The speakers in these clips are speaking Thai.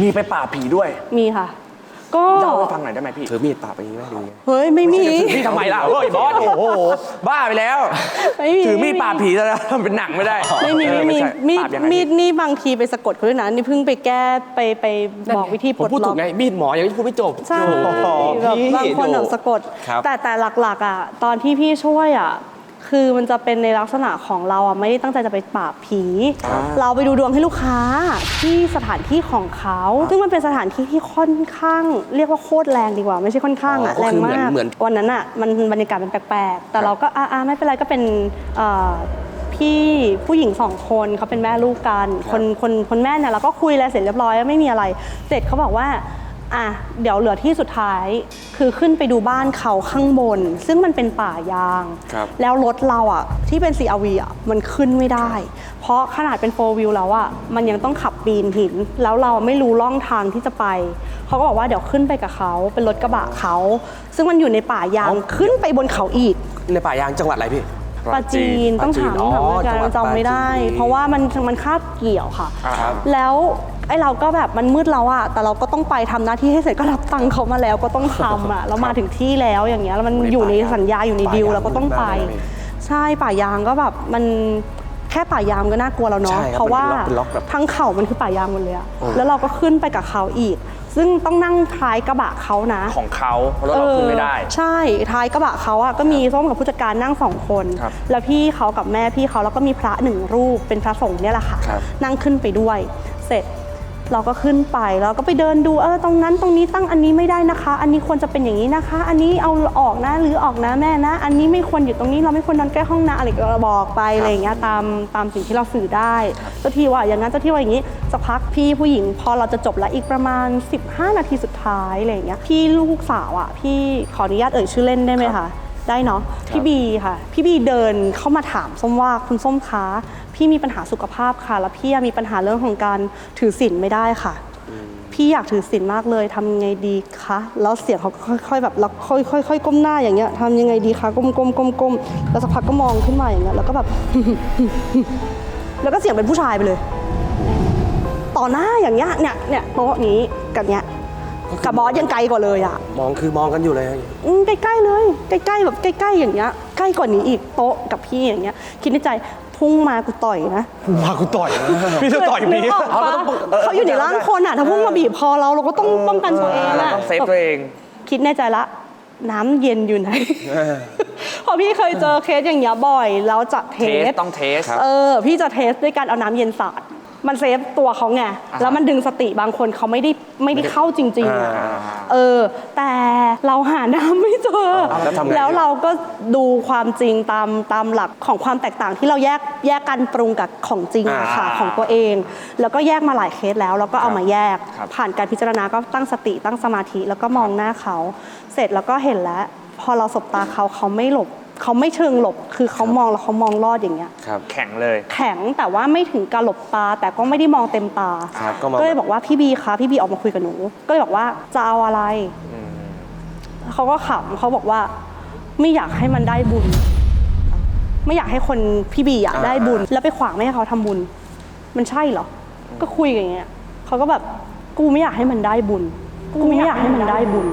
มีไปป่าบผีด้วยมีค่ะ ก็เล่าให้ฟังหน่อยได้ไหมพี่ถือมีดปาบไปอย่างนี้ไหมดูไงเฮ้ยไม่มี พี่ทำไมล่ะโอ้ยบอสโอ้โห บ้าไปแล้วไม่มีถือมีดป่าบผีซะแล้วทำเป็นหนังไม่ได้ไม่มีเออไม่มีใช่มีดปราบยังไงมีดนี่บางทีไปสะกดเขาด้วยนะนี่เพิ่งไปแก้ไปไปบอกวิธีปผมลดพูดล็ถูอกกไงมีดหมอยังพูดไม่จบใช่โอ้โหแบบพี่บางคนแบบสะกด ครับ แต่แต่หลักๆอะตอนที่พี่ช่วยอะ คือมันจะเป็นในลักษณะของเราอะไม่ได้ตั้งใจจะไปปราบผี เราไปดูดวงให้ลูกค้าที่สถานที่ของเขา ซึ่งมันเป็นสถานที่ที่ค่อนข้าง เรียกว่าโคตรแรงดีกว่า ไม่ใช่ค่อนข้างอะอ๋อแรงก็คือเหมืมาอนกเหมือน วันนั้นอะมันบรรยากาศมันแปลกๆ แต่เราก็อ่าไม่เป็นไรก็เป็นเอ่อพี่ผู้หญิงสองคนเขาเป็นแม่ลูกกัน คนคนคนแม่เนี่ยเราก็คุยแล้วเสร็จเรียบร้อยไม่มีอะไร เสร็จเขาบอกว่า อะเดี๋ยวเหลือที่สุดท้ายคือขึ้นไปดูบ้านเขาข้างบน ซึ่งมันเป็นป่ายาง ครับแล้วรถเราอะ ที่เป็น CRV อะมันขึ้นไม่ได้ เพราะขนาดเป็นโฟวิวแล้วอะมันยังต้องขับปีนหิน แล้วเราไม่รู้ล่องทางที่จะไป เขาก็บอกว่าเดี๋ยวขึ้นไปกับเขาเป็นรถกระบะเขา ซึ่งมันอยู่ในป่ายางขึ้นไปบนเขาอีก ในป่ายางจังหวัดอะไรพี่ปราจีนต้องถามปราจีนถามอ๋ออาจารจังหวัดย์จำไม่ได้ปราจีนเพราะว่ามันมันคาบเกี่ยวค่ะ ครับ แล้ว ไอ้เราก็แบบมันมืดแล้วอะแต่เราก็ต้องไปทำหน้าที่ให้เสร็จก็รับตังค์เขามาแล้วก็ต้องทำอะแล้วมาถึงที่แล้วอย่างเงี้ยแล้วมันอยู่ในสัญญาอยู่ในดีลเราก็ต้องไป ใช่ป่ายางก็แบบมันแค่ป่ายางก็น่ากลัวแล้วเนาะใช่ครับเพราะว่าเป็นล็อกเป็นล็อกแบบทั้งเขามันคือป่ายางหมดเลยอะแล้วเราก็ขึ้นไปกับเขาอีก ซึ่งต้องนั่งท้ายกระบะเขานะ ของเขาเพราะรถเราขึ้นไม่ได้เออใช่ท้ายกระบะเขาอะก็มีส้มกับผู้จัดการนั่งสองคนครับแล้วพี่เขากับแม่พี่เขาแล้วก็มีพระหนึ่งรูปเป็นพระสงฆ์เนี่ยแหละค่ะครับนั่งขึ้นไปด้วย เสร็จ เราก็ขึ้นไปแล้วก็ไปเดินดูเออตรงนั้นตรงนี้ตั้งอันนี้ไม่ได้นะคะ อันนี้ควรจะเป็นอย่างนี้นะคะ อันนี้เอาออกนะหรือออกนะแม่นะ อันนี้ไม่ควรอยู่ตรงนี้เราไม่ควรนอนใกล้ห้องนะอะไรก็บอกไปอะไรอย่างเงี้ยตามตามสิ่งที่เราสื่อได้เจ้าที่ว่าอย่างนั้นเจ้าที่ว่าอย่างนี้สักพักพี่ผู้หญิง พอเราจะจบแล้วอีกประมาณ 15 นาทีสุดท้ายอะไรอย่างเงี้ยพี่ลูกสาวอะพี่ขออนุญาตเอ่ยชื่อเล่นได้ไหมคะ ได้เนาะพี่บีค่ะ พี่บีเดินเข้ามาถามส้มว่าคุณส้มคะพี่มีปัญหาสุขภาพค่ะ แล้วพี่มีปัญหาเรื่องของการถือศีลไม่ได้ค่ะ พี่อยากถือศีลมากเลยทำยังไงดีคะแล้วเสียงเขาค่อยๆแบบแล้วค่อยๆค่อยๆก้มหน้าอย่างเงี้ยทำยังไงดีคะก้มๆก้มๆก้มๆแล้วสักพักก็มองขึ้นมาอย่างเงี้ยแล้วก็แบบ แล้วก็เสียงเป็นผู้ชายไปเลย ต่อหน้าอย่างเงี้ยเนี่ยเนี่ยโต๊ะนี้กับเนี้ย กับบอสยังไกลกว่าเลยอะมองคือมองกันอยู่เลย อืมใกล้ๆเลย ใกล้ๆแบบใกล้ๆอย่างเงี้ยใกล้กว่านี้อีกโต๊ะกับพี่อย่างเงี้ย คิดในใจพุ่งมากูต่อยนะมากูต่อยนะพี่จะต่อยนึพี่กออกปะเขาอยู่ในร่างคนอะถ้าพุ่งมาบีบคอเราเราก็ต้องป้องกันตัวเองเราอะต้องเซฟตัวเอง คิดในใจละ น้ำเย็นอยู่ไหนเพราะพี่เคยเจอเคสอย่างเงี้ยบ่อย แล้วจะเทเทสสต้องเทสเออ พี่จะเทสด้วยการเอาน้ำเย็นสาด มันเซฟตัวเขาไงแล้วมันดึงสติบางคนเขาไม่ได้ไม่ได้เข้าจริงๆอะอ่าเออ แต่เราหาน้ำไม่เจอแล้วทำไงแล้วเราก็ดูความจริงตามตามหลักของความแตกต่างที่เราแยกแยกกันปรุงกับของจริงอะค่ะอ่าของตัวเอง แล้วก็แยกมาหลายเคสแล้วแล้วก็เอามาแยกครับผ่านการพิจารณาก็ตั้งสติตั้งสมาธิแล้วก็มองหน้าเขา เสร็จแล้วก็เห็นแล้ว พอเราสบตาเขาเขาไม่หลบ เขาไม่เชิงหลบ คือเขามองแล้วเขามองลอดอย่างเงี้ย ครับ แข็งเลย แข็งแต่ว่าไม่ถึงการหลบตา แต่ก็ไม่ได้มองเต็มตา ครับก็มองเลยบอกว่าพี่บีคะพี่บีออกมาคุยกับหนู ก็เลยบอกว่าจะเอาอะไรเขาก็ขำเขาบอกว่า ไม่อยากให้มันได้บุญ ไม่อยากให้คนพี่บีอะได้บุญ แล้วไปขวางไม่ให้เขาทำบุญ มันใช่เหรอ ก็คุยกันอย่างเงี้ยเขาก็แบบกูไม่อยากให้มันได้บุญ กูไม่อยากให้มันได้บุญ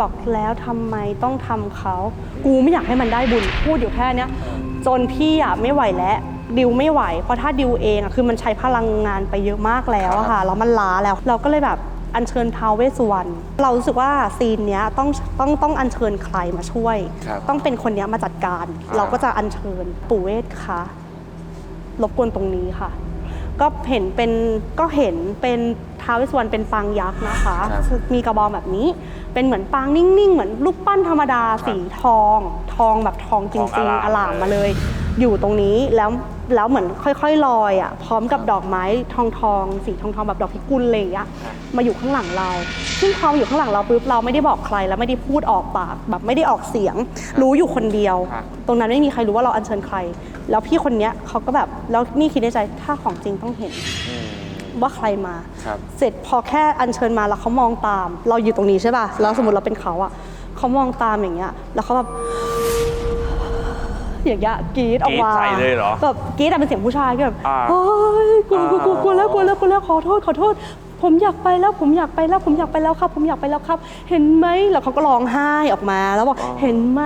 บอกแล้วทำไมต้องทำเขา กูไม่อยากให้มันได้บุญพูดอยู่แค่เนี้ยจนพี่อะไม่ไหวแล้วดิวไม่ไหว เพราะถ้าดิวเองอะคือมันใช้พลังงานไปเยอะมากแล้วอะค่ะแล้วมันล้าแล้ว เราก็เลยแบบอัญเชิญท้าวเวสสุวรรณเรารู้สึกว่าซีนเนี้ยต้องต้องต้องอัญเชิญใครมาช่วย ครับต้องเป็นคนเนี้ยมาจัดการเราก็จะอัญเชิญปู่เวทคะรบกวนตรงนี้ค่ะ ก็เห็นเป็นก็เห็นเป็นท้าวเวสสุวรรณเป็นปางยักษ์นะคะครับมีกระบองแบบนี้ เป็นเหมือนปางนิ่งๆ เหมือนรูปปั้นธรรมดาสีทอง ทองแบบทองจทองริงอๆอลาลามมมาเลย อยู่ตรงนี้แล้ว แล้วเหมือนค่อยๆลอยอะพร้อมกับดอกไม้ทองทองๆสีทองทองๆแบบดอกพิกุลเลยอะมาอยู่ข้างหลังเรา ซึ่งพอมาอยู่ข้างหลังเราปุ๊บเราไม่ได้บอกใครแล้วไม่ได้พูดออกปาก แบบไม่ได้ออกเสียง รู้อยู่คนเดียวครับตรงนั้นไม่มีใครรู้ว่าเราอัญเชิญใคร แล้วพี่คนเนี้ยเขาก็แบบแล้วนี่คิดในใจถ้าของจริงต้องเห็นว่าใครมาครับเสร็จพอแค่อัญเชิญมาแล้วเขามองตาม เราอยู่ตรงนี้ใช่ป่ะแล้วสมมติเราเป็นเขาอะเขามองตามอย่างเงี้ย แล้วเขาแบบ อย่างเงี้ยกรีดออกมากรี๊ดใส่เลยเหรอแบบกรีดแต่เป็นเสียงผู้ชายที่แบบอ่าเฮ้ยกลัวกลัวกลัวกลัวแล้วอ่ากลัวแล้วกลัวแล้วขอโทษขอโทษ ผมอยากไปแล้วผมอยากไปแล้วผมอยากไปแล้วครับ ผมอยากไปแล้วครับ เห็นไหมแล้วเขาก็ร้องไห้ออกมาแล้วบอกเห็นไหม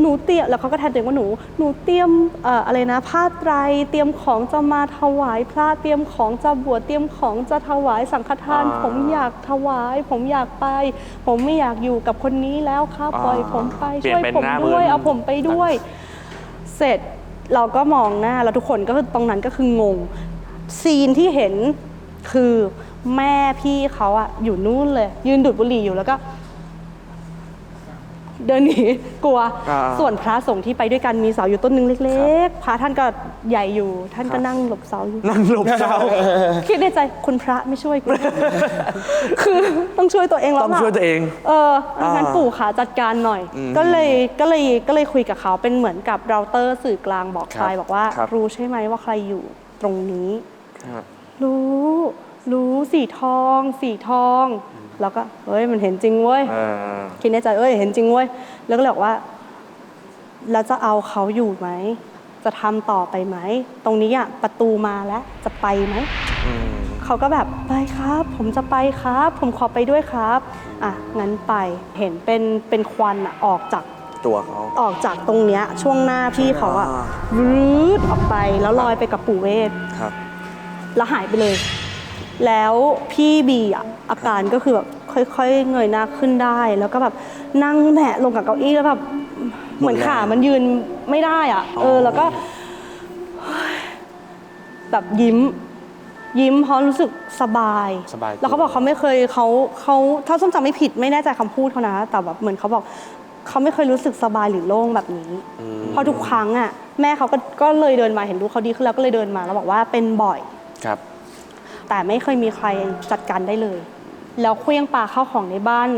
หนูเตรียมแล้วเขาก็แทนตัวเองว่าหนูหนูเตรียมเอ่ออะไรนะผ้าไตรเตรียมของจะมาถวายพระเตรียมของจะบวชเตรียมของจะถวายสังฆทาน อ่า ผมอยากถวาย ผมอยากไป ผมไม่อยากอยู่กับคนนี้แล้วครับ ปล่อยผมไปเปลี่ยช่วยนเป็นผมหน้าด้วยมึนเอาผมไปด้วย เสร็จเราก็มองหน้าแล้วทุกคนก็ตรงนั้นก็คืองง ซีนที่เห็นคือแม่พี่เขาอะอยู่นู่นเลย ยืนดูดบุหรี่อยู่แล้วก็ เดินหนีกลัว อ่าส่วนพระสงฆ์ที่ไปด้วยกันมีเสาอยู่ต้นหนึงเล็ก ๆ พระท่านก็ใหญ่อยู่ ท่านก็นั่งหลบเสาอยู่ นั่งหลบเสา คิดในใจคุณพระไม่ช่วยกู คือต้องช่วยตัวเองแล้วต้องล่ะช่วยตัวเองเอองั้นอ่าปู่ขาจัดการหน่อย ก็เลยก็เลยก็เลยคุยกับเขาเป็นเหมือนกับเราเตอร์สื่อกลางบอกใครบอกว่า ครับ รู้ใช่ไหมว่าใครอยู่ตรงนี้รู้รู้ สีทอง สีทองแล้วก็เฮ้ยมันเห็นจริงเว้ยเออคิดในใจเอ้ยเห็นจริงเว้ยแล้วก็เลยบอกว่าแล้วจะเอาเขาอยู่ไหมจะทำต่อไปไหมตรงนี้อะประตูมาแล้วจะไปไหมเขาก็แบบไปครับ ผมจะไปครับ ผมขอไปด้วยครับอะงั้นไปเห็นเป็นเป็นควันอะออกจากตัวเขา ออกจากตรงเนี้ยช่วงหน้าพี่เขาอะอ่ารืดออกไปแล้วลอยไปกับปู่เวทครับ แล้วหายไปเลย แล้วพี่บีอะอาการก็คือแบบค่อยๆเงยหน้าขึ้นได้ แล้วก็แบบนั่งแหมะลงกับเก้าอี้แล้วแบบเหมือนขามันยืนไม่ได้อะ เออแล้วก็เฮ้ยแบบยิ้ม ยิ้มเพราะรู้สึกสบาย สบาย แล้วเขาบอกเขาไม่เคยเขาเขาถ้าส้มจำไม่ผิดไม่แน่ใจคำพูดเขานะ แต่แบบเหมือนเขาบอกเขาไม่เคยรู้สึกสบายหรือโล่งแบบนี้เพราะทุกครั้งอะ แม่เขาก็ก็เลยเดินมาเห็นดูเขาดีขึ้นแล้วก็เลยเดินมาแล้วบอกว่าเป็นบ่อยครับ แต่ไม่เคยมีใครจัดการได้เลย แล้วเคลี้ยงปลาเข้าของในบ้าน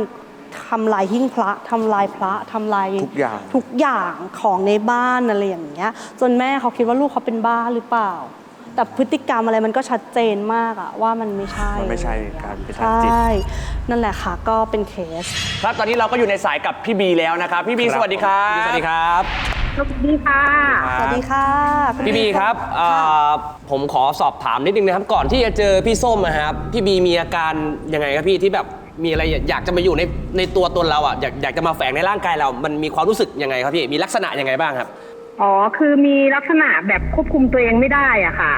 ทำลายหิ้งพระทำลายพระทำลายทุกอย่างทุกอย่างของในบ้านอะไรอย่างเงี้ย จนแม่เขาคิดว่าลูกเขาเป็นบ้าหรือเปล่า แต่พฤติกรรมอะไรมันก็ชัดเจนมากอะว่ามันไม่ใช่ มันไม่ใช่การเป็นใชทางจิต่นั่นแหละค่ะก็เป็นเคส ครับตอนนี้เราก็อยู่ในสายกับพี่บีแล้วนะครับ พี่บีครับสวัสดีครับ สวัสดีครับ สวัสดีค่ะ สวัสดีค่ะคุณพี่บีครับเอ่อผมขอสอบถามนิดนึงนะครับ ก่อนที่จะเจอพี่ส้มนะครับ พี่บีมีอาการยังไงครับพี่ที่แบบมีอะไรอยากจะมาอยู่ในในตัวตนเราอะอยากอยากจะมาแฝงในร่างกายเรา มันมีความรู้สึกยังไงครับพี่ มีลักษณะยังไงบ้างครับ อ๋อ คือมีลักษณะแบบควบคุมตัวเองไม่ได้อะค่ะ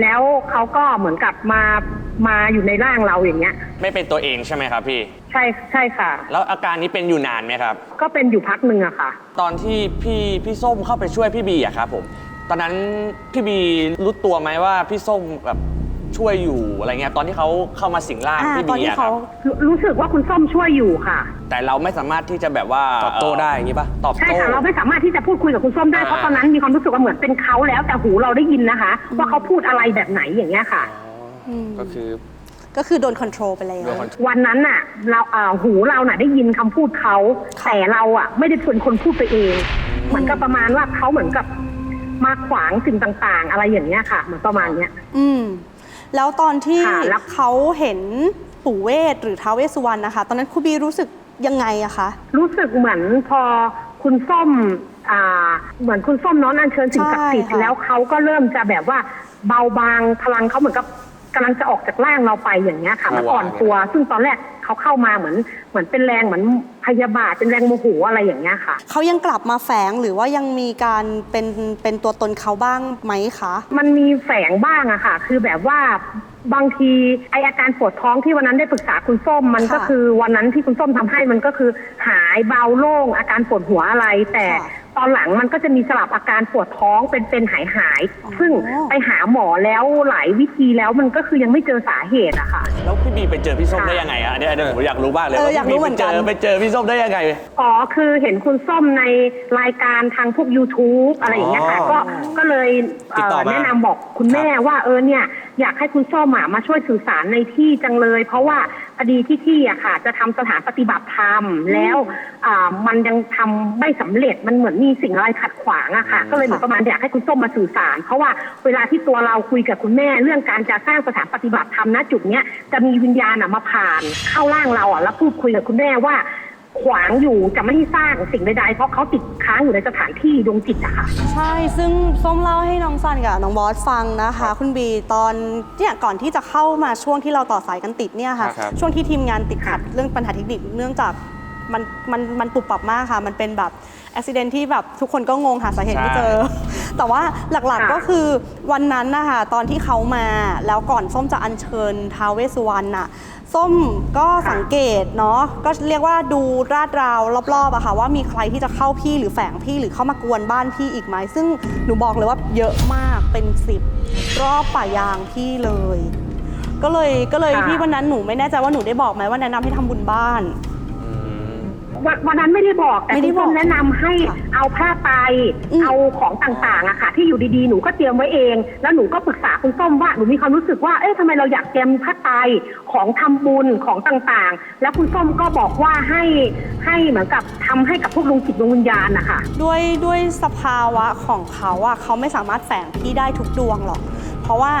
แล้วเขาก็เหมือนกับมา มาอยู่ในร่างเราอย่างเงี้ย ไม่เป็นตัวเองใช่ไหมครับพี่ ใช่ใช่ค่ะ แล้วอาการนี้เป็นอยู่นานไหมครับ ก็เป็นอยู่พักหนึ่งอะค่ะ ตอนที่พี่พี่ส้มเข้าไปช่วยพี่บีอะครับผมตอนนั้นพี่บีรู้ตัวไหมว่าพี่ส้มแบบช่วยอยู่อะไรเงี้ยตอนที่เขาเข้ามาสิงร่างอ่าพี่ตอนบีที่อะคเขารับรู้รู้สึกว่าคุณส้มช่วยอยู่ค่ะ แต่เราไม่สามารถที่จะแบบว่าตอบโต้ได้อย่างงี้ป่ะ ตอบใช่โต้ ค่ะ เราไม่สามารถที่จะพูดคุยกับคุณส้มได้อ่า เพราะตอนนั้นมีความรู้สึกว่าเหมือนเป็นเขาแล้วแต่หูเราได้ยินนะคะ ว่าเขาพูดอะไรแบบไหนอย่างเงี้ยค่ะ ก็คือ ก็คือโดนคอนโทรลไปแล้ว โดน control วันนั้นน่ะเราเอ่อหูเราน่ะได้ยินคำพูดเขาค่ะแต่เราอะ ไม่ได้เป็นคนพูดไปเอง เหมือนกับประมาณว่าเขาเหมือนกับมาขวางสิ่งต่างๆ อะไรอย่างเงี้ยค่ะเหมือนประมาณเนี้ย อืม แล้วตอนที่ค่ะแล้ว เขาเห็นปู่เวทหรือท้าวเวสสุวรรณนะคะ ตอนนั้นครูบีรู้สึกยังไงอะคะ รู้สึกเหมือนพอคุณส้มอ่าเหมือนคุณส้มเน้องอัญเชิญสิ่งศักดิ์สิทธิ์ใช่ค่ะ แล้วเขาก็เริ่มจะแบบว่าเบาบางพลังเขาเหมือนกับ กำลังจะออกจากร่างเราไปอย่างเงี้ยค่ะมันอ่อนตัว ซึ่งตอนแรกเขาเข้ามาเหมือนเหมือนเป็นแรงเหมือนพยาบาทเป็นแรงโมโหอะไรอย่างเงี้ยค่ะ เขายังกลับมาแฝงหรือว่ายังมีการเป็นเป็นตัวตนเขาบ้างไหมคะ มันมีแฝงบ้างอะค่ะ คือแบบว่าบางทีไออาการปวดท้องที่วันนั้นได้ปรึกษาคุณส้ม มันค่ะก็คือวันนั้นที่คุณส้มทำให้มันก็คือหายเบาโล่งอาการปวดหัวอะไรแต่ ค่ะ ตอนหลังมันก็จะมีสลับอาการปวดท้องเป็นเป็นหายหายๆอ๋อ ซึ่งไปหาหมอแล้วหลายวิธีแล้วมันก็คือยังไม่เจอสาเหตุอะค่ะ แล้วพี่บีไปเจอพี่ส้มค่ะได้ยังไงอะอันนี้อันนี้ผมอยากรู้มากเลยเออว่าอยากรู้พี่บีเหมือนกันไปเจอไปเจอพี่ส้มได้ยังไง อ๋อ คือเห็นคุณส้มในรายการทางพวก YouTube อะไรอย่างเงี้ยค่ะอ๋อก็ ก็เลยติดต่อมา แนะนำบอกคุณแม่ว่าเออเนี่ย อยากให้คุณส้มอะมาช่วยสื่อสารในที่จังเลย เพราะว่าพอดีที่ที่อะค่ะ จะทำสถานปฏิบัติธรรมแล้วอ่ามันยังทำไม่สำเร็จมันเหมือนมีสิ่งอะไรขัดขวางอะค่ะ ก็เลยเหมือนประมาณอยากให้คุณส้มมาสื่อสาร เพราะว่าเวลาที่ตัวเราคุยกับคุณแม่ เรื่องการจะสร้างสถานปฏิบัติธรรมณจุดเนี้ยจะมีวิญญาณอะมาผ่านเข้าร่างเราอะแล้วพูดคุยกับคุณแม่ว่า ขวางอยู่จะไม่ให้สร้างสิ่งใดๆเพราะเขาติดค้างอยู่ในสถานที่ดวงจิตอะค่ะ ใช่ ซึ่งส้มเล่าให้น้องซันกับน้องบอสฟังนะคะ คุณบีตอนเนี่ยก่อนที่จะเข้ามาช่วงที่เราต่อสายกันติดเนี่ยค่ะ ครับ ช่วงที่ทีมงานติดขัดเรื่องปัญหาเทคนิคเนื่องจากมันมันมันปุบปับมากค่ะ มันเป็นแบบอุบิเหตุที่แบบทุกคนก็งงหาสาเหตุไม่เจอ แต่ว่าหลักค่ะๆก็คือวันนั้นนะคะตอนที่เขามาแล้วก่อนส้มจะอัญเชิญท้าวเวสสุวรรณน่ะ ส้มก็สังเกตเนาะก็เรียกว่าดูราดราวรอบๆอะค่ะว่ามีใครที่จะเข้าพี่หรือแฝงพี่หรือเข้ามากวนบ้านพี่อีกไหมซึ่งหนูบอกเลยว่าเยอะมากเป็นสิบรอบป่ายางพี่เลย ก็เลยก็เลยค่ะที่วันนั้นหนูไม่แน่ใจว่าหนูได้บอกไหมว่าแนะนำให้ทำบุญบ้าน วันวันนั้นไม่ได้บอกแต่ไม่ได้คุณบอส้กมแนะนำให้ค่ะเอาผ้าไตรอืม เอาของต่างๆอะค่ะ ที่อยู่ดีๆหนูก็เตรียมไว้เอง แล้วหนูก็ปรึกษาคุณส้มว่าหนูมีความรู้สึกว่าเอ๊ะทำไมเราอยากเตรียมผ้าไตรของทำบุญของต่างๆ แล้วคุณส้มก็บอกว่าให้ให้เหมือนกับทำให้กับพวกดวงจิตดวงวิญญาณนะคะด้วยด้วยสภาวะของเขาอะเขาไม่สามารถแฝงพี่ได้ทุกดวงหรอก เพราะว่า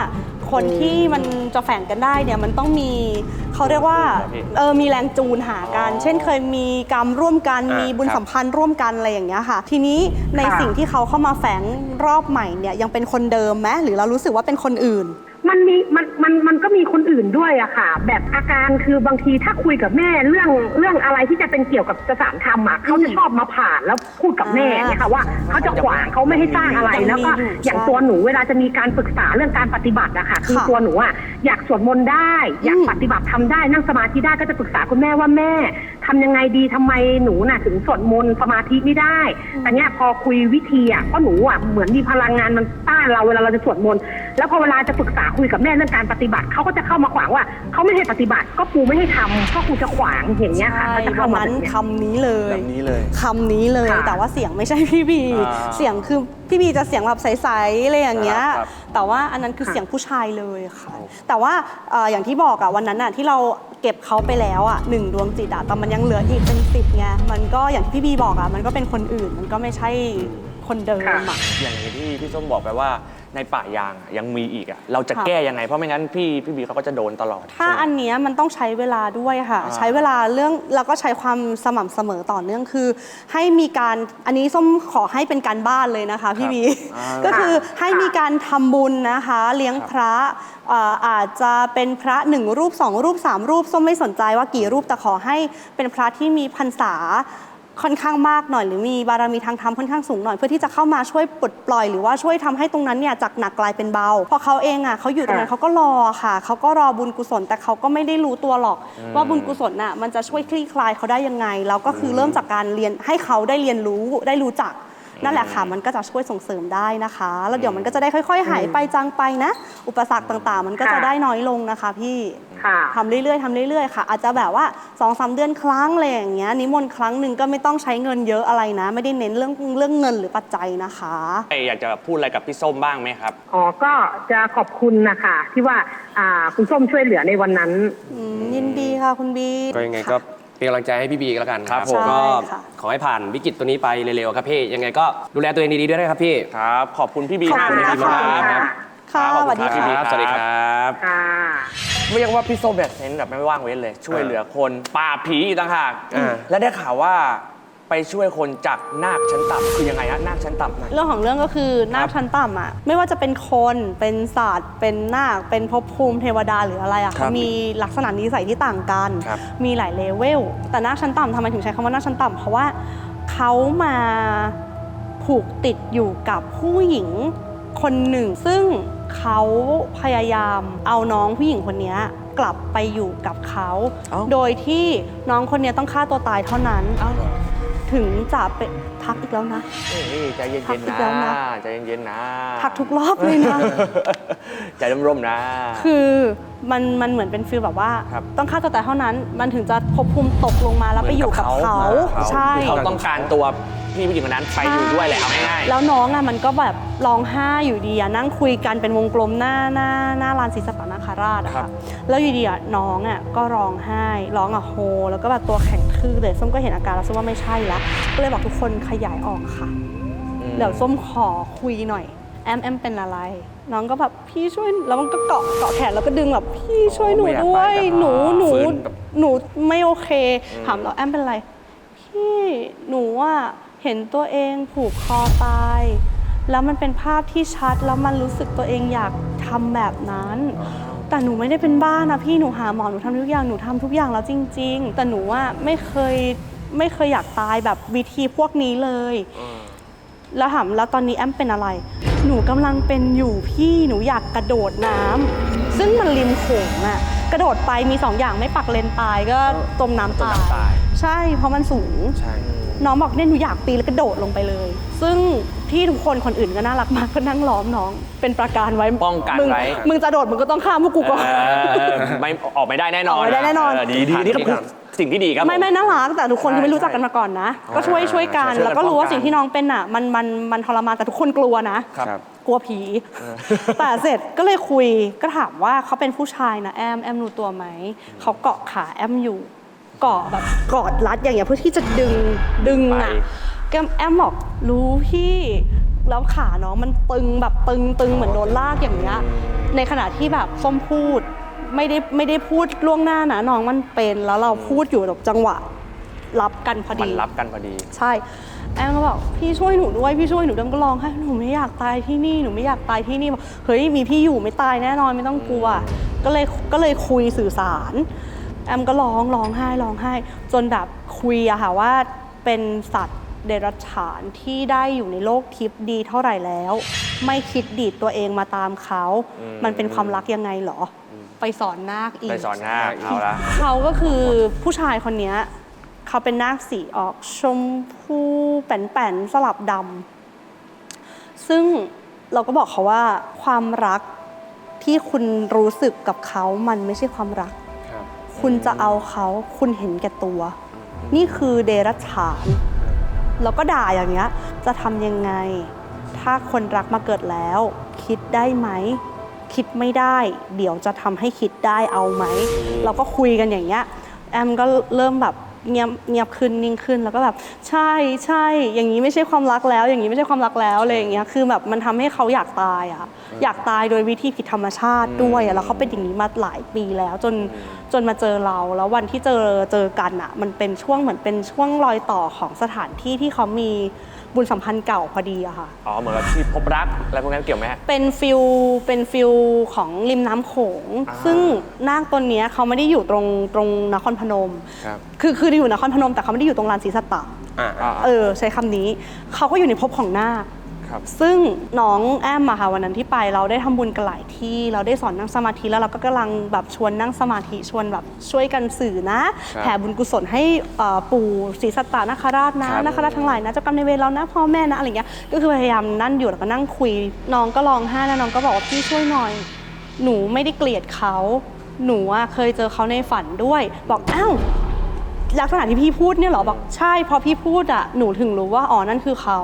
คนที่มันจะแฝงกันได้เนี่ยมันต้องมีเขาเรียกว่าครับพี่เออมีแรงจูนหากันอ๋อเช่นเคยมีกรรมร่วมกันอ่ามีมีบุญครับสัมพันธ์ร่วมกันอะไรอย่างเงี้ยค่ะ ทีนี้ในค่ะสิ่งที่เขาเข้ามาแฝงรอบใหม่เนี่ยยังเป็นคนเดิมไหมหรือเรารู้สึกว่าเป็นคนอื่น มันมีมันมันมันก็มีคนอื่นด้วยอะค่ะ แบบอาการคือบางทีถ้าคุยกับแม่เรื่องเรื่องอะไรที่จะเป็นเกี่ยวกับสถานธรรมอะเขาจะชอบมาผ่านแล้วพูดกับแม่เนี่ยค่ะว่าเขาจะขวางเขาไม่ให้สร้างอะไรแล้วก็อย่างตัวหนูเวลาจะมีการปรึกษาเรื่องการปฏิบัติอะค่ะคือตัวหนูอะอยากสวดมนต์ได้ อยากปฏิบัติทำได้นั่งสมาธิได้ก็จะปรึกษาคุณแม่ว่าแม่ทำยังไงดีทำไมหนูน่ะถึงสวดมนต์สมาธิไม่ได้ แต่เนี้ยพอคุยวิธีอะเพราะหนูอะเหมือนมีพลังงานมันต้านเราเวลาเราจะสวดมนต์แล้วพอเวลาจะปรึกษาคุยกับแม่เรื่องการปฏิบัติเขาก็จะเข้ามาขวางว่าเขาไม่ให้ปฏิบัติก็กูไม่ให้ทำก็กูจะขวางอย่างเงี้ยค่ะใช่เขาจะเข้าวันมานั้นแบบเนี้ยคำนี้เลยแบบนี้เลยคำนี้เลยค่ะแต่ว่าเสียงไม่ใช่พี่บีอ่าเสียงคือพี่บีจะเสียงแบบใสๆอะไรอย่างเงี้ย ครับแต่ว่าอันนั้นคือเสียงผู้ชายเลยค่ะแต่ว่าเอ่ออย่างที่บอกอะวันนั้นอะที่เราเก็บเขาไปแล้วอะหนึ่งดวงจิตอะแต่มันยังเหลืออีกเป็นสิบไง มันก็อย่างที่พี่บีบอกอะมันก็เป็นคนอื่น มันก็ไม่ใช่คนเดิมอะ อย่างที่พี่ส้มบอกไปว่า ในป่ายางอะยังมีอีกอะเราจะค่ะ แก้ยังไง เพราะไม่งั้นพี่พี่บีเขาก็จะโดนตลอดถ้าใช่ไหม อันเนี้ยมันต้องใช้เวลาด้วยค่ะ อ่า ใช้เวลาเรื่องแล้วก็ใช้ความสม่ำเสมอต่อเนื่องคือ ให้มีการอันนี้ส้มขอให้เป็นการบ้านเลยนะคะพี่บีอ่าก็คือให้มีการทำบุญนะคะ เลี้ยงครับพระเอ่ออาจจะเป็นพระหนึ่งรูปสองรูปสามรูป ส้มไม่สนใจว่ากี่รูปแต่ขอให้เป็นพระที่มีพรรษา ค่อนข้างมากหน่อยหรือมีบารมีทางธรรมค่อนข้างสูงหน่อยเพื่อที่จะเข้ามาช่วยปลดปล่อยหรือว่าช่วยทำให้ตรงนั้นเนี่ยจากหนักกลายเป็นเบาเพราะเขาเองอะเขาอยู่ตรงนั้นค่ะเขาก็รอค่ะเขาก็รอบุญกุศล แต่เขาก็ไม่ได้รู้ตัวหรอก ว่าบุญกุศลน่ะมันจะช่วยคลี่คลายเขาได้ยังไง แล้วก็คือเริ่มจากการเรียนให้เขาได้เรียนรู้ได้รู้จัก นั่นแหละค่ะมันก็จะช่วยส่งเสริมได้นะคะ แล้วเดี๋ยวมันก็จะได้ค่อย ๆ หายไปจางไปนะ อุปสรรคต่างๆ มันก็จะค่ะได้น้อยลงนะคะพี่ค่ะทำเรื่อยๆทำเรื่อยๆค่ะ อาจจะแบบว่า2อสเดือนครั้งอะไรอย่างเงี้ยนิมนต์ครั้งหนึ่งก็ไม่ต้องใช้เงินเยอะอะไรนะ ไม่ได้เน้นเรื่องเรื่องเงินหรือปัจจัยนะคะอยากจะพูดอะไรกับพี่ส้มบ้างไหมครับอ๋อก็จะขอบคุณนะคะที่ว่าอ่าคุณส้มช่วยเหลือในวันนั้นอืมยินดีค่ะคุณบีก็ยังไงก็ เป็นกำลังใจให้พี่บีก็แล้วกันครับผมก็ใช่ค่ะ ขอให้ผ่านวิกฤตตัวนี้ไปเร็วๆครับพี่ยังไงก็ดูแลตัวเองดีๆด้วยนะครับพี่ครับ ขอบคุณพี่บีขอบมากคุณเลยค่ะครับค่ะรับสวัสดีขอบณค่ะรับ สวัสดีครับ ค่ะ เรียกว่าพี่ส้มแบบเซนส์แบบไม่ว่างเว้นเลย ช่วยเหลือคนปราบผีอีกต่างหาก อ่า และได้ข่าวว่า ไปช่วยคนจากนาคชั้นต่ำคือยังไงฮะนาคชั้นต่ำนะ เรื่องของเรื่องก็คือนาคชั้นต่ำอะไม่ว่าจะเป็นคนเป็นศาสตร์ เป็นนาคเป็นภพภูมิเทวดาหรืออะไรอะครัเขาบมีลักษณะนิสัยที่ต่างกัน ครับมีหลายเลเวลแต่นาคชั้นต่ำทำไมถึงใช้คำว่านาคชั้นต่ำเพราะว่าเขามาผูกติดอยู่กับผู้หญิงคนหนึ่ง ซึ่งเขาพยายามเอาน้องผู้หญิงคนเนี้ยกลับไปอยู่กับเขา เอ้า โดยที่น้องคนเนี้ยต้องฆ่าตัวตายเท่านั้น เอ้า ถึงจะเป็นพักอีกแล้วนะ เอ้ยใจเย็นพักอีๆกแล้วนะนะ ใจเย็นๆนะพักทุกรอบเลยนะ ใจร่มๆนะ คือมันมันเหมือนเป็นฟีลแบบว่า ครับต้องฆ่าตัวตายเท่านั้น มันถึงจะภพภูมิตกลงมาแล้วไปอยู่กับเขาใช่ คือเขาต้องการตัวพี่ผู้หญิงคนนั้นไปอยู่ด้วยแหละเอาง่ายๆแล้วน้องอะมันก็แบบร้องไห้อยู่ดีอะนั่งคุยกันเป็นวงกลมหน้าหน้าหน้าลานศรีสัตนาคา ราชอะครัค่ะบแล้วอยู่ดีอะน้องอะก็ร้องไห้ร้องอะโฮ แล้วก็แบบตัวแข็งทื่อเลยส้มก็เห็นอาการแล้วส้มว่าไม่ใช่ละก็เลยบอกทุกคนขยายออกค่ะอืมเดี๋ยวส้มขอคุยหน่อยแอมแอมเป็นอะไร น้องก็แบบพี่ช่วยแล้วมันก็เกาะเกาะแขนแล้วก็ดึงแบบพี่ช่วยหนูไม่อยากด้วยไปแต่หนูหนูฝืนแบบหนูไม่โอเค ถามเราแอมเป็นอะไรพี่หนูอะเห็นตัวเองผูกคอตายแล้วมันเป็นภาพที่ชัดแล้วมันรู้สึกตัวเองอยากทำแบบนั้น แต่หนูไม่ได้เป็นบ้านะพี่หนูหาหมอหนูทำทุกอย่างหนูทำทุกอย่างแล้วจริง ๆ แต่หนูว่าไม่เคยไม่เคยอยากตายแบบวิธีพวกนี้เลย แล้วถามแล้วตอนนี้แอมเป็นอะไร หนูกำลังเป็นอยู่พี่หนูอยากกระโดดน้ำซึ่งมันริมโขงอะกระโดดไปมีสองอย่างไม่ปักเลนตายก็จมน้ำตาย ใช่เพราะมันสูง ใช่ น้องบอกเนี่ยหนูอยากปีนแล้วกระโดดลงไปเลย ซึ่งพี่ทุกคนคนอื่นก็น่ารักมากก็นั่งล้อมน้อง เป็นประการไว้ป้องกันมึไว้ มึงจะโดดมึงก็ต้องข้ามพวกกูก่อน เออไม่ออกไม่ได้แน่นอนออกไม่ได้แน่นอนเดีดีนี่ก็คือสิ่งที่ดีครับไม่ไม่ผน่ารักแต่ทุกคนคือไม่รู้จักกันมาก่อนนะ ก็ช่วยช่วยกันช่วยกันแล้วก็รู้ว่าป้องกันสิ่งที่น้องเป็นอะมันมันมันทรมานแต่ทุกคนกลัวนะ ครับ กลัวผี แต่เสร็จก็เลยคุยก็ถามว่าเขาเป็นผู้ชายนะแอมแอมรู้ตัวไหมเขาเกาะขาแอมอยู่ เกาะแบบกอดรัดอย่างเงี้ยเพื่อที่จะดึงดึงอะไปแกมแอมบอกรู้พี่แล้วขาน้องมันตึงแบบตึงตึงเหมือนโดนลากอย่างเงี้ยในขณะที่แบบส้มพูดไม่ได้ไม่ได้พูดล่วงหน้านะน้องมันเป็นแล้วเราพูดอยู่แบบจังหวะรับกันพอมันดีรับกันพอดี ใช่แอมก็บอกพี่ช่วยหนูด้วยพี่ช่วยหนูด้วยก็ร้องไห้หนูไม่อยากตายที่นี่หนูไม่อยากตายที่นี่บอกเฮ้ยมีพี่อยู่ไม่ตายแน่นอนไม่ต้องกลัว ก็เลยก็เลยคุยสื่อสาร แอมก็ร้องร้องไห้ร้องไห้ จนแบบคุยอะค่ะว่าเป็นสัตว์เดรัจฉานที่ได้อยู่ในโลกทิพย์ดีเท่าไหร่แล้ว ไม่คิดดีดตัวเองมาตามเขา อืม มันเป็นความรักยังไงเหรอ ไปสอนนาคอีก ไปสอนหน้าเอาละ เขาก็คือผู้ชายคนเนี้ยเขาเป็นนาคสีออกชมพูแป่นๆ สลับดำซึ่งเราก็บอกเขาว่าความรักที่คุณรู้สึกกับเขามันไม่ใช่ความรัก คุณจะเอาเขาคุณเห็นแก่ตัว นี่คือเดรัจฉานแล้วก็ด่าอย่างเงี้ย จะทำยังไง ถ้าคนรักมาเกิดแล้ว คิดได้ไหม คิดไม่ได้ เดี๋ยวจะทำให้คิดได้เอาไหม เราก็คุยกันอย่างเงี้ย แอมก็เริ่มแบบ เงียบเงียบขึ้นนิ่งขึ้น แล้วก็แบบใช่ใช่อย่างนี้ไม่ใช่ความรักแล้ว อย่างนี้ไม่ใช่ความรักแล้วอะไรอย่างเงี้ยคือแบบมันทำให้เขาอยากตายอะอยากตายโดยวิธีผิดธรรมชาติด้วยอะแล้วเขาเป็นอย่างนี้มาหลายปีแล้วจนจนมาเจอเรา แล้ววันที่เจอเจอกันอะ มันเป็นช่วงเหมือนเป็นช่วงรอยต่อของสถานที่ที่เขามี บุญสัมพันธ์เก่าพอดีอะค่ะ อ๋อ เหมือนกับที่พบรักอะไรพวกนั้นเกี่ยวไหมฮะ เป็นฟิลเป็นฟิลของริมน้ำโขง อ่าซึ่งนาคตนเนี้ยเขาไม่ได้อยู่ตรงตรงนครพนมครับคือคืออยู่นครพนมแต่เขาไม่ได้อยู่ตรงลานศรีสัตตะ อ่าอ่าเออใช้คำนี้ เขาก็อยู่ในภพของนาค ครับ ซึ่งน้องแอมอะค่ะวันนั้นที่ไปเราได้ทำบุญกันหลายที่เราได้สอนนั่งสมาธิแล้วเราก็กำลังแบบชวนนั่งสมาธิชวนแบบช่วยกันสื่อนะครับแผ่บุญกุศลให้เอ่อปู่ศรีสัตตานคราชนะครับนคราชทั้งหลายนะเจ้ากรรมนายเวรเรานะพ่อแม่นะอะไรเงี้ยก็คือพยายามนั่นอยู่แล้วก็นั่งคุย น้องก็ร้องไห้นะน้องก็บอกว่าพี่ช่วยหน่อย หนูไม่ได้เกลียดเขาหนูอะเคยเจอเขาในฝันด้วย บอกอ้าว ลักษณะที่พี่พูดเนี่ยเหรอบอกใช่พอพี่พูดอะหนูถึงรู้ว่าอ๋อนั่นคือเขา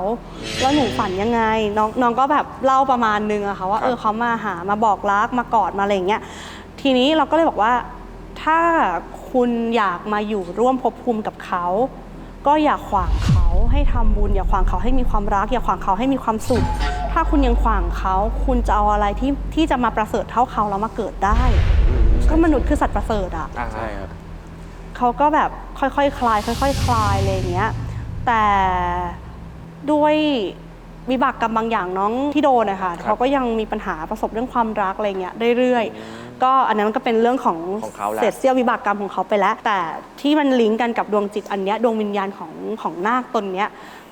แล้วหนูฝันยังไงน้องน้องก็แบบเล่าประมาณนึงอะค่ะว่าครับเออเขามาหามาบอกรักมากอดมาอะไรอย่างเงี้ยทีนี้เราก็เลยบอกว่าถ้าคุณอยากมาอยู่ร่วมภพภูมิกับเขา ก็อย่าขวางเขาให้ทำบุญ อย่าขวางเขาให้มีความรัก อย่าขวางเขาให้มีความสุข ถ้าคุณยังขวางเขา คุณจะเอาอะไรที่ที่จะมาประเสริฐเท่าเขาแล้วมาเกิดได้ ก็มนุษย์คือสัตว์ประเสริฐอะอ่าใช่ครับ เขาก็แบบค่อยๆคคลาย ค่อยๆคลายอะไรอย่างเงี้ยแต่ด้วยวิบากกรรมบางอย่างน้องที่โดนนะคะเขาก็ยังมีปัญหาประสบเรื่องความรักอะไรเงี้ยเรื่อยๆ ก็อันนั้นมันก็เป็นเรื่องของของเขาแหละเศษเสี้ยววิบากกรรมของเขาไปแล้ว แต่ที่มันลิงก์กันกับดวงจิตอันเนี้ยดวงวิญญาณของของนาคตนเนี้ย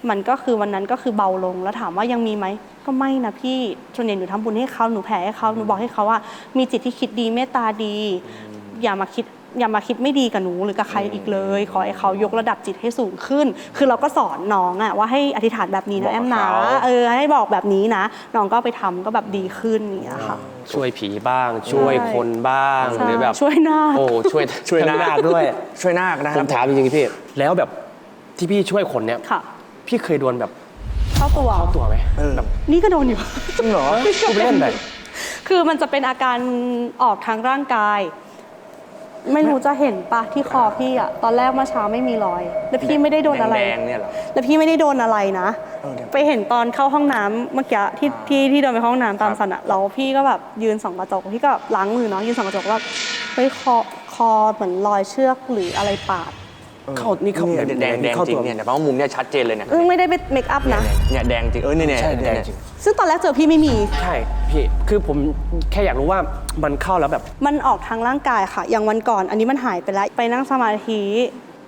มันก็คือวันนั้นก็คือเบาลงแล้วถามว่ายังมีไหมก็ไม่นะพี่ส่วนใหญ่หนูทำบุญให้เขาหนูแผ่ให้เขาหนูบอกให้เขาว่า มีจิตที่คิดดีเมตตาดี อย่ามาคิด อย่ามาคิดไม่ดีกับหนูหรือกับใครอีกเลย ขอให้เขายกระดับจิตให้สูงขึ้น คือเราก็สอนน้องอะว่าให้อธิษฐานแบบนี้บอนะกแอกับมนะเขา เออให้บอกแบบนี้นะ น้องก็ไปทำก็แบบดีขึ้นอย่างเงี้ยค่ะ ช่วยผีบ้าง ช่วยคนบ้างใช่หรือแบบช่วยหน้าค โอ้ช่วยช่วยนาคทั้งด้วย ช่วยนาคนะคผรับ มถามจริงๆพี่ แล้วแบบที่พี่ช่วยคนเนี้ยค่ะพี่เคยโดนแบบเข้าตัวเข้าตัวไหมเออ แบบนี่ก็โดนอยู่ จริงเหรอพูดเล่นไป คือมันจะเป็นอาการออกทางร่างกาย ไม่รู้จะเห็นปะที่คอพี่อะตอนแรกเมื่อเช้าไม่มีรอย แล้วพี่ไม่ได้โดนอะไร แดงๆเนี่ยเหรอ แล้วพี่ไม่ได้โดนอะไรนะ เออเดี๋ยว ไปเห็นตอนเข้าห้องน้ำเมื่อกี้ที่ที่ที่เดินไปเข้าห้องน้ำตามครับสันอะแล้วพี่ก็แบบยืนส่องกระจกพี่ก็ล้างมือเนาะยืนส่องกระจกว่าเฮ้ยคอคอเหมือนรอยเชือกหรืออะไรปาด เข้านี่เข้าเนี่ยแบบแดงแดงเข้าจริตังวเนี่ยแต่ว่ามุมเนี่ยชัดเจนเลยเนี่ยอึ้งไม่ได้เป็นเมคอัพนะ เนี่ยแดงจริงเออเนี่ยเนี่ยใช่เนี่ยแดงจริง ซึ่งตอนแรกเจอพี่ไม่มี ใช่พี่คือผมแค่อยากรู้ว่ามันเข้าแล้วแบบมันออกทางร่างกายค่ะ อย่างวันก่อนอันนี้มันหายไปแล้ว ไปนั่งสมาธิ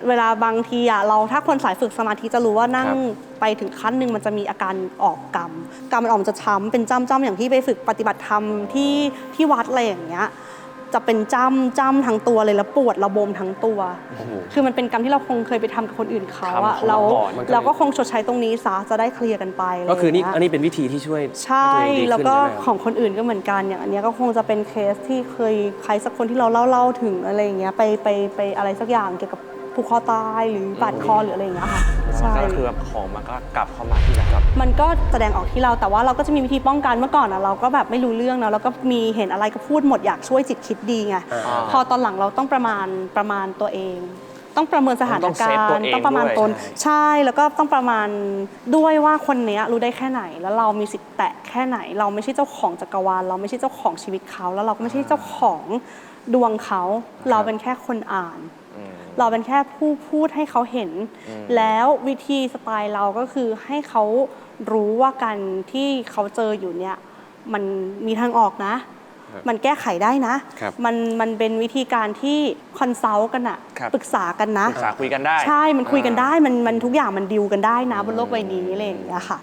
เวลาบางทีอะเราถ้าคนสายฝึกสมาธิจะรู้ว่านั่งครับไปถึงขั้นหนึ่งมันจะมีอาการออกกรรมกรรมมันออกมันจะช้ำเป็นจ้ำจ้ำอย่างที่ไปฝึกปฏิบัติธรรมที่ที่วัดอะไรอย่างเงี้ย จะเป็นจ้ำจ้ำทั้งตัวเลยแล้วปวดระบมทั้งตัวคือมันเป็นกรรมที่เราคงเคยไปทำกับคนอื่นเขาอะทำเขามาเราก่อนมันก็เลยเราก็คงชดใช้ตรงนี้ซะจะได้เคลียร์กันไปะไรก็คือนี่ย่างเงี้ยอันนี้เป็นวิธีที่ช่วยใช่ห้ตัวเองดีแล้วขึ้นก็ใช่ไหมของคนอื่นก็เหมือนกันอย่างอันเนี้ยก็คงจะเป็นเคสที่เคยใครสักคนที่เราเล่าเล่าถึงอะไรอย่างเงี้ยไปไปไปอะไรสักอย่างเกี่ยวกับผูกคอตายหรือบาดคอหรืออะไรอย่างเงี้ยค่ะใช่ ก็คือแบบของมันก็กลับเข้ามาที่หลัง มันก็แสดงออกที่เราแต่ว่าเราก็จะมีวิธีป้องกันเมื่อก่อนอะเราก็แบบไม่รู้เรื่องเนอะแล้วก็มีเห็นอะไรก็พูดหมดอยากช่วยจิตคิดดีไงอ่าพอตอนหลังเราต้องประมาณประมาณตัวเอง ต้องประเมินสถานต้องเซกาฟตัวรณ์เองต้องประมาณด้วย ตนใช่แล้วก็ต้องประมาณด้วยว่าคนเนี้ยรู้ได้แค่ไหน แล้วเรามีสิทธิ์แตะแค่ไหน เราไม่ใช่เจ้าของจักรวาลเราไม่ใช่เจ้าของชีวิตเขาแล้วเราก็ไม่ใช่เจ้าของดวงเขาเราเป็นแค่คนอ่าน อืม เราเป็นแค่ผู้พูดให้เขาเห็นอืมแล้ววิธีสไตล์เราก็คือให้เขา รู้ว่าการที่เขาเจออยู่เนี่ยมันมีทางออกนะ มันแก้ไขได้นะครับมันมันเป็นวิธีการที่คอนซัลท์กันอะครับปรึกษากันนะปรึกษาคุยกันได้ ใช่มันคุยกันได้มันมันทุกอย่างมันดิวกันได้นะบนโลกใบนี้อะไรอย่างเงี้ยค่ะ